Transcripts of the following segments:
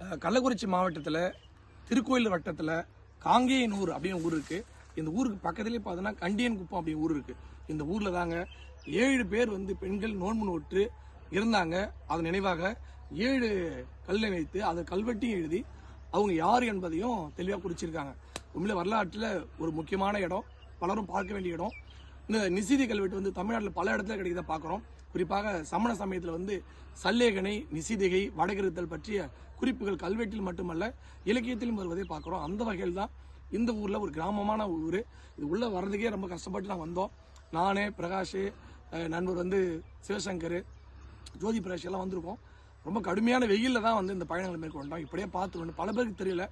கள்ளக்குறிச்சி மாவட்டத்தில் திருக்கோயில் வட்டத்தில் காங்கேயனூர் அப்படின்னு ஊர் இருக்குது இந்த ஊருக்கு பக்கத்துலேயே பார்த்தோன்னா கண்டியன் குப்பம் அப்படின்னு ஊர் இருக்குது இந்த ஊரில் தாங்க ஏழு பேர் வந்து பெண்கள் நோன்பு நோட்டு இருந்தாங்க. அதன் நினைவாக ஏழு கல்லை வைத்து அதை கல்வெட்டியும் எழுதி அவங்க யார் என்பதையும் தெளிவாக குறிச்சிருக்காங்க. உண்மையில வரலாற்றில் ஒரு முக்கியமான இடம். பலரும் பார்க்க வேண்டிய இடம். இந்த நிசிதி கல்வெட்டு வந்து தமிழ்நாட்டில் பல இடத்துல கிடைக்கிறத பார்க்குறோம். குறிப்பாக சமண சமயத்தில் வந்து சல்லேகனை நிசிதிகை வடகிருத்தல் பற்றிய குறிப்புகள் கல்வெட்டில் மட்டுமல்ல இலக்கியத்திலும் வருவதை பார்க்குறோம். அந்த வகையில் தான் இந்த ஊரில் ஒரு கிராமமான ஊர். இது உள்ளே வர்றதுக்கே ரொம்ப கஷ்டப்பட்டு நான் வந்தோம். நானே பிரகாஷ் நண்பர் வந்து சிவசங்கர் ஜோதி பிரகாஷ் எல்லாம் வந்திருக்கோம். ரொம்ப கடுமையான வெயிலில் தான் வந்து இந்த பயணங்களை மேற்கொண்டோம். இப்படியே பார்த்து பல பேருக்கு தெரியல.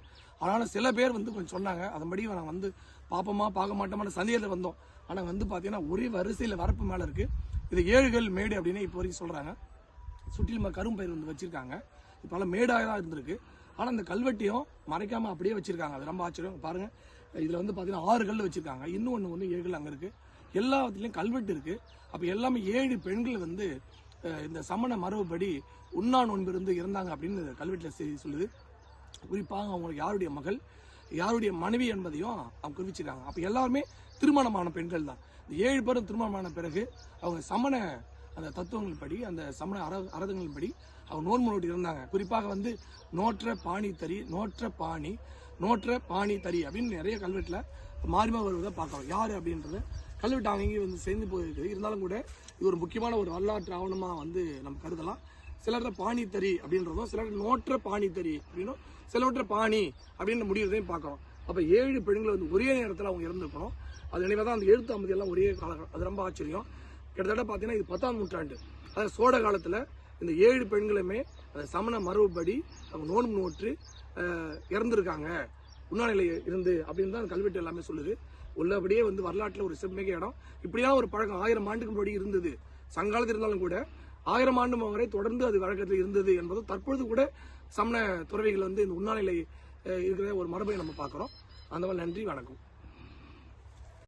ஆனாலும் சில பேர் வந்து கொஞ்சம் சொன்னாங்க. அதன்படி நான் வந்து பார்ப்போமா பார்க்க மாட்டோமான சந்தேகத்தில் வந்தோம். ஆனால் வந்து பார்த்தீங்கன்னா ஒரே வரிசையில் வரப்பு மேலே இருக்குது இது ஏழுகள் மேடு அப்படின்னு இப்போ வரைக்கும் சொல்கிறாங்க சுற்றிலும் கரும்பயிர் வந்து வச்சுருக்காங்க. இப்போ மேடாக தான் இருந்திருக்கு. ஆனால் இந்த கல்வெட்டையும் மறைக்காமல் அப்படியே வச்சிருக்காங்க. அது ரொம்ப ஆச்சரியம். பாருங்கள் இதில் வந்து பார்த்தீங்கன்னா ஆறு கல் வச்சுருக்காங்க. இன்னும் ஒன்று வந்து ஏழுகள் அங்கே இருக்குது எல்லாத்துலேயும் கல்வெட்டு இருக்குது அப்போ எல்லாமே ஏழு பெண்கள் வந்து இந்த சமண மரபுப்படி உண்ணா நோன்பிருந்து இருந்தாங்க அப்படின்னு கல்வெட்டில் செய்தி சொல்லுது. குறிப்பாக அவங்களுக்கு யாருடைய மகள் யாருடைய மனைவி என்பதையும் அவங்க குறிப்பிச்சிருக்காங்க. அப்போ எல்லாருமே திருமணமான பெண்கள் தான். இந்த ஏழு பேரும் திருமணமான பிறகு அவங்க சமண அந்த தத்துவங்கள் படி அந்த சமண அர அரதங்கள் படி அவங்க நோன்பு இருந்தாங்க குறிப்பாக வந்து நோற்ற பாணி தறி நோற்ற பாணி நோற்ற பாணி தறி அப்படின்னு நிறைய கல்வெட்டில் மாறிமா வருவதை பார்க்கலாம். யார் அப்படின்றது கல்வெட்டு அங்கேயும் வந்து சேர்ந்து போயிருக்குது இருந்தாலும் கூட இது ஒரு முக்கியமான ஒரு வரலாற்று ஆவணமாக வந்து நம்ம கருதலாம். சிலர்கிட்ட பாணித்தறி அப்படின்றதும் சிலர் நோற்ற பாணித்தறி அப்படின்னும் சிலவற்ற பாணி அப்படின்னு முடிகிறதையும் பார்க்கலாம். அப்போ ஏழு பெண்கள் வந்து ஒரே நேரத்தில் அவங்க இறந்துருக்கணும். அது நினைவாக தான் அந்த எழுத்து அமைதி எல்லாம் ஒரே காலகட்டம் அது ரொம்ப ஆச்சரியம். கிட்டத்தட்ட பார்த்தீங்கன்னா இது பத்தாம் நூற்றாண்டு. அதாவது சோழ காலத்தில் இந்த ஏழு பெண்களுமே அந்த சமண மரபுப்படி அவங்க நோன்பு நோற்று இறந்துருக்காங்க. உண்ணாநிலை இருந்து அப்படின்னு தான் அந்த கல்வெட்டு எல்லாமே சொல்லுது. உள்ளபடியே வந்து வரலாற்றில் ஒரு செம்மிக இடம். இப்படிதான் ஒரு பழக்கம் ஆயிரம் ஆண்டுக்கு முன்னாடி இருந்தது. சங்காலத்தில் இருந்தாலும் கூட ஆயிரம் ஆண்டு வரை தொடர்ந்து அது வழக்கத்தில் இருந்தது என்பது தற்பொழுது கூட சமண துறவிகள் வந்து இந்த உண்ணாநிலை இருக்கிற ஒரு மரபை நம்ம பார்க்குறோம். அந்த மாதிரி நன்றி வணக்கம்.